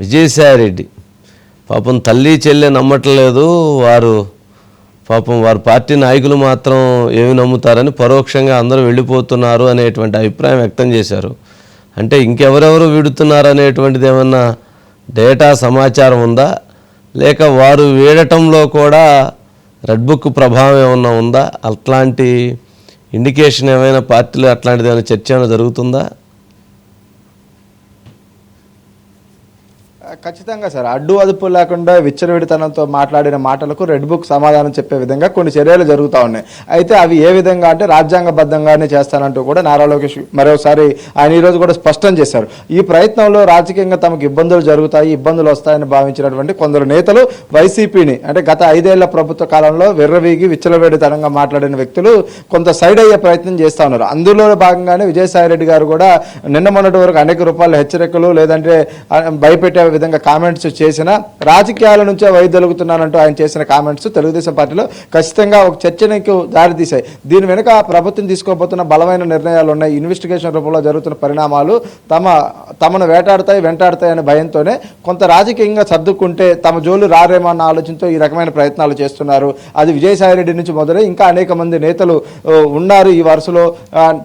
విజయసాయిరెడ్డి. పాపం తల్లి చెల్లె నమ్మట్లేదు వారు పాపం వారి పార్టీ నాయకులు మాత్రం ఏమి నమ్ముతారని పరోక్షంగా అందరూ వెళ్ళిపోతున్నారు అనేటువంటి అభిప్రాయం వ్యక్తం చేశారు. అంటే ఇంకెవరెవరు వీడుతున్నారు అనేటువంటిది ఏమన్నా డేటా సమాచారం ఉందా? లేక వారు వీడటంలో కూడా రెడ్ బుక్ ప్రభావం ఏమన్నా ఉందా? అట్లాంటి ఇండికేషన్ ఏమైనా పార్టీలో అట్లాంటిది ఏమైనా చర్చ ఏమైనా జరుగుతుందా? ఖచ్చితంగా సార్. అడ్డు అదుపు లేకుండా విచ్చలవిడితనంతో మాట్లాడిన మాటలకు రెడ్ బుక్ సమాధానం చెప్పే విధంగా కొన్ని చర్యలు జరుగుతూ ఉన్నాయి. అయితే అవి ఏ విధంగా అంటే రాజ్యాంగబద్ధంగానే చేస్తానంటూ కూడా నారా లోకేష్ మరోసారి ఆయన ఈరోజు కూడా స్పష్టం చేశారు. ఈ ప్రయత్నంలో రాజకీయంగా తమకు ఇబ్బందులు జరుగుతాయి ఇబ్బందులు వస్తాయని భావించినటువంటి కొందరు నేతలు వైసీపీని అంటే గత ఐదేళ్ళ ప్రభుత్వ కాలంలో విర్రవీగి విచ్చలవిడితనంగా మాట్లాడిన వ్యక్తులు కొంత సైడ్ అయ్యే ప్రయత్నం చేస్తా ఉన్నారు. అందులో భాగంగానే విజయసాయిరెడ్డి గారు కూడా నిన్న మొన్నటి వరకు అనేక రూపాయల హెచ్చరికలు లేదంటే భయపెట్టే విధంగా కామెంట్స్ చేసిన రాజకీయాల నుంచే వైదొలుగుతున్నానంటూ ఆయన చేసిన కామెంట్స్ తెలుగుదేశం పార్టీలో ఖచ్చితంగా ఒక చర్చనికి దారితీశాయి. దీని వెనుక ప్రభుత్వం తీసుకోబోతున్న బలమైన నిర్ణయాలు ఉన్నాయి. ఇన్వెస్టిగేషన్ రూపంలో జరుగుతున్న పరిణామాలు తమ తమను వేటాడతాయి వెంటాడతాయి అనే భయంతోనే కొంత రాజకీయంగా సర్దుకుంటే తమ జోలు రారేమో అన్న ఆలోచనతో ఈ రకమైన ప్రయత్నాలు చేస్తున్నారు. అది విజయసాయిరెడ్డి నుంచి మొదలై ఇంకా అనేక మంది నేతలు ఉన్నారు ఈ వరుసలో.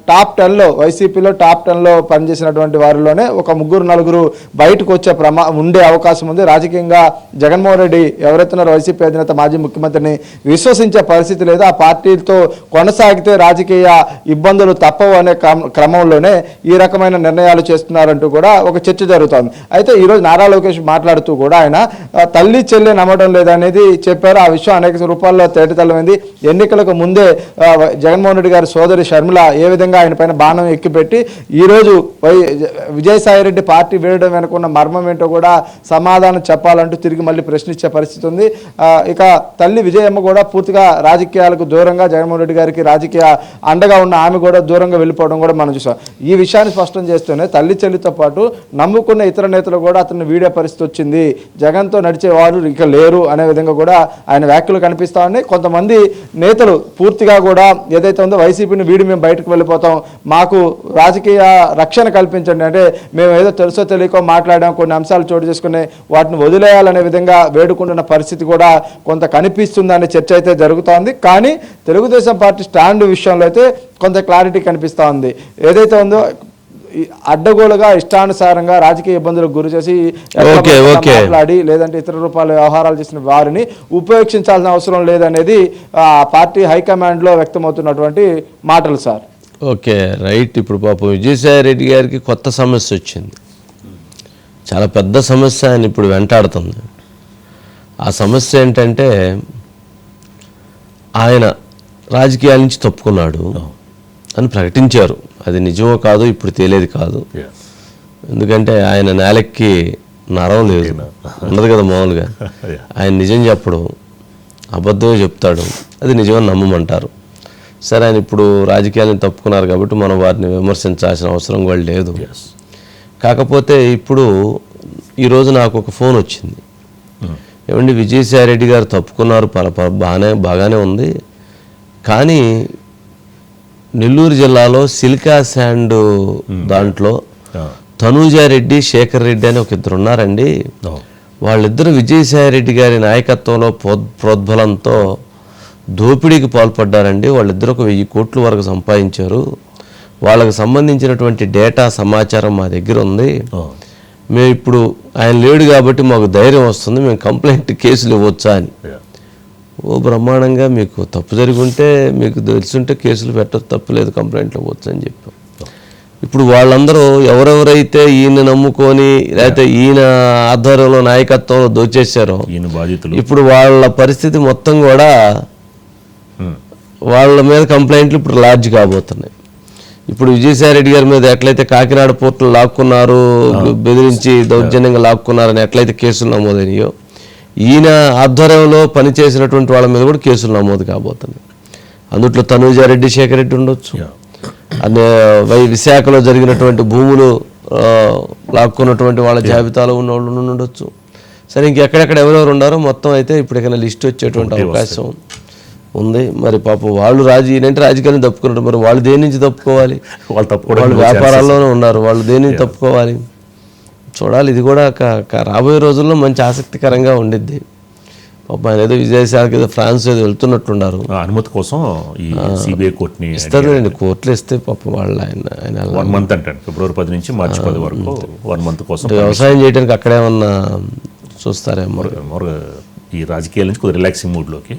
టాప్ టెన్లో వైసీపీలో టాప్ టెన్లో పనిచేసినటువంటి వారిలోనే ఒక ముగ్గురు నలుగురు బయటకు వచ్చే ప్రమా ఉండే అవకాశం ఉంది. రాజకీయంగా జగన్మోహన్ రెడ్డి ఎవరైతున్నారో వైసీపీ అధినేత మాజీ ముఖ్యమంత్రిని విశ్వసించే పరిస్థితి లేదు. ఆ పార్టీలతో కొనసాగితే రాజకీయ ఇబ్బందులు తప్పవు అనే క్రమ- క్రమంలోనే ఈ రకమైన నిర్ణయాలు చేస్తున్నారంటూ కూడా ఒక చర్చ జరుగుతోంది. అయితే ఈరోజు నారా లోకేష్ మాట్లాడుతూ కూడా ఆయన తల్లి చెల్లి నమ్మడం లేదనేది చెప్పారు. ఆ విషయం అనేక రూపాల్లో తేటతల్లమైంది ఎన్నికలకు ముందే జగన్మోహన్ రెడ్డి గారి సోదరి షర్మిల ఏ విధంగా ఆయన పైన బాణం ఎక్కిపెట్టి ఈరోజు వై విజయసాయిరెడ్డి పార్టీ వేయడం వెనుకున్న మర్మం ఏంటో కూడా కూడా సమాధానం చెప్పాలంటూ తిరిగి మళ్ళీ ప్రశ్నించే పరిస్థితి ఉంది. ఇక తల్లి విజయమ్మ కూడా పూర్తిగా రాజకీయాలకు దూరంగా జగన్మోహన్ రెడ్డి గారికి రాజకీయ అండగా ఉన్న ఆమె కూడా దూరంగా వెళ్ళిపోవడం కూడా మనం చూసాం. ఈ విషయాన్ని స్పష్టం చేస్తూనే తల్లి చెల్లితో పాటు నమ్ముకున్న ఇతర నేతలు కూడా అతన్ని వీడే పరిస్థితి వచ్చింది. జగన్తో నడిచేవారు ఇక లేరు అనే విధంగా కూడా ఆయన వ్యాఖ్యలు కనిపిస్తా ఉన్నాయి. కొంతమంది నేతలు పూర్తిగా కూడా ఏదైతే ఉందో వైసీపీని వీడి మేము బయటకు వెళ్ళిపోతాం. మాకు రాజకీయ రక్షణ కల్పించండి. అంటే మేము ఏదో తెలుసో తెలియకో మాట్లాడాం కొన్ని అంశాలు చోటు చేసుకుని వాటిని వదిలేయాలనే విధంగా వేడుకుంటున్న పరిస్థితి కూడా కొంత కనిపిస్తుందనే చర్చ అయితే జరుగుతోంది. కానీ తెలుగుదేశం పార్టీ స్టాండ్ విషయంలో అయితే కొంత క్లారిటీ కనిపిస్తూ ఉంది. ఏదైతే ఉందో అడ్డగోలుగా ఇష్టానుసారంగా రాజకీయ ఇబ్బందులకు గురి చేసి. మాట్లాడి లేదంటే ఇతర రూపాల వ్యవహారాలు చేసిన వారిని ఉపేక్షించాల్సిన అవసరం లేదనేది ఆ పార్టీ హైకమాండ్లో వ్యక్తమవుతున్నటువంటి మాటలు సార్. Okay right. ఇప్పుడు పాపం విజయసాయి రెడ్డి గారికి కొత్త సమస్య వచ్చింది. చాలా పెద్ద సమస్య ఆయన ఇప్పుడు వెంటాడుతుంది. ఆ సమస్య ఏంటంటే ఆయన రాజకీయాల నుంచి తప్పుకున్నాడు అని ప్రకటించారు. అది నిజమో కాదో ఇప్పుడు తేలేది కాదు. ఎందుకంటే ఆయన నేలకి నరం లేదు. ఉండదు కదా మామూలుగా. ఆయన నిజం చెప్పడు అబద్ధమే చెప్తాడు. అది నిజమని నమ్మమంటారు. సరే ఆయన ఇప్పుడు రాజకీయాలను తప్పుకున్నారు కాబట్టి మనం వారిని విమర్శించాల్సిన అవసరం కూడా లేదు. కాకపోతే ఇప్పుడు ఈరోజు నాకు ఒక ఫోన్ వచ్చింది. ఏమండి విజయసాయి రెడ్డి గారు తప్పుకున్నారు బాగానే బాగానే ఉంది. కానీ నెల్లూరు జిల్లాలో సిలికా శాండ్ దాంట్లో తనూజారెడ్డి శేఖర్ రెడ్డి అని ఒక ఇద్దరు ఉన్నారండి. వాళ్ళిద్దరు విజయసాయి రెడ్డి గారి నాయకత్వంలో ప్రోద్ ప్రోద్బలంతో దోపిడీకి పాల్పడ్డారండి. వాళ్ళిద్దరు ఒక వెయ్యి కోట్ల వరకు సంపాదించారు. వాళ్ళకి సంబంధించినటువంటి డేటా సమాచారం మా దగ్గర ఉంది. మేము ఇప్పుడు ఆయన లేడు కాబట్టి మాకు ధైర్యం వస్తుంది మేము కంప్లైంట్ కేసులు ఇవ్వచ్చా అని. ఓ బ్రహ్మాండంగా మీకు తప్పు జరిగి ఉంటే మీకు తెలుసుంటే కేసులు పెట్టదు తప్పు లేదు కంప్లైంట్లు ఇవ్వచ్చు అని చెప్పాం. ఇప్పుడు వాళ్ళందరూ ఎవరెవరైతే ఈయన నమ్ముకొని లేకపోతే ఈయన ఆధ్వర్యంలో నాయకత్వంలో దోచేశారో ఇప్పుడు వాళ్ళ పరిస్థితి మొత్తం కూడా వాళ్ళ మీద కంప్లైంట్లు ఇప్పుడు లాడ్జ్ కాబోతున్నాయి. ఇప్పుడు విజయసాయి రెడ్డి గారి మీద ఎట్లయితే కాకినాడ పోర్టులు లాక్కున్నారు బెదిరించి దౌర్జన్యంగా లాక్కున్నారని ఎట్లయితే కేసులు నమోదైనాయో ఈయన ఆధ్వర్యంలో పనిచేసినటువంటి వాళ్ళ మీద కూడా కేసులు నమోదు కాబోతున్నాయి అందుట్లో తనూజారెడ్డి శేఖర్ రెడ్డి ఉండొచ్చు అదే వై విశాఖలో జరిగినటువంటి భూములు లాక్కున్నటువంటి వాళ్ళ జాబితాలో ఉన్న వాళ్ళు ఉండొచ్చు సరే ఇంకెక్కడెక్కడ ఎవరెవరు ఉన్నారో మొత్తం అయితే ఇప్పటికైనా లిస్ట్ వచ్చేటువంటి అవకాశం ఉంది. మరి పాపం వాళ్ళు రాజు ఈయనంటే రాజకీయాన్ని తప్పుకున్నారు మరి వాళ్ళు దేని నుంచి తప్పుకోవాలి? వాళ్ళు తప్పుకోవడం వాళ్ళు వ్యాపారాల్లోనే ఉన్నారు. వాళ్ళు దేని నుంచి తప్పుకోవాలి? చూడాలి. ఇది కూడా రాబోయే రోజుల్లో మంచి ఆసక్తికరంగా ఉండిద్ది. పాపం ఆయన ఏదో విదేశాలకు ఏదో ఫ్రాన్స్ ఏదో వెళ్తున్నట్టున్నారు. అనుమతి కోసం ఈ సిబిఐ కోర్టుని ఇస్తారండి కోర్టులు ఇస్తే పాపం వాళ్ళు ఆయన ఆయన. వన్ మంత్ అంటే ఫిబ్రవరి పది నుంచి మార్చి పది వరకు వన్ మంత్ కోసం వ్యవసాయం చేయడానికి అక్కడేమన్నా చూస్తారేమో more- ఈ రాజకీయాల నుంచి కొద్దిగా రిలాక్సింగ్ మూడ్లోకి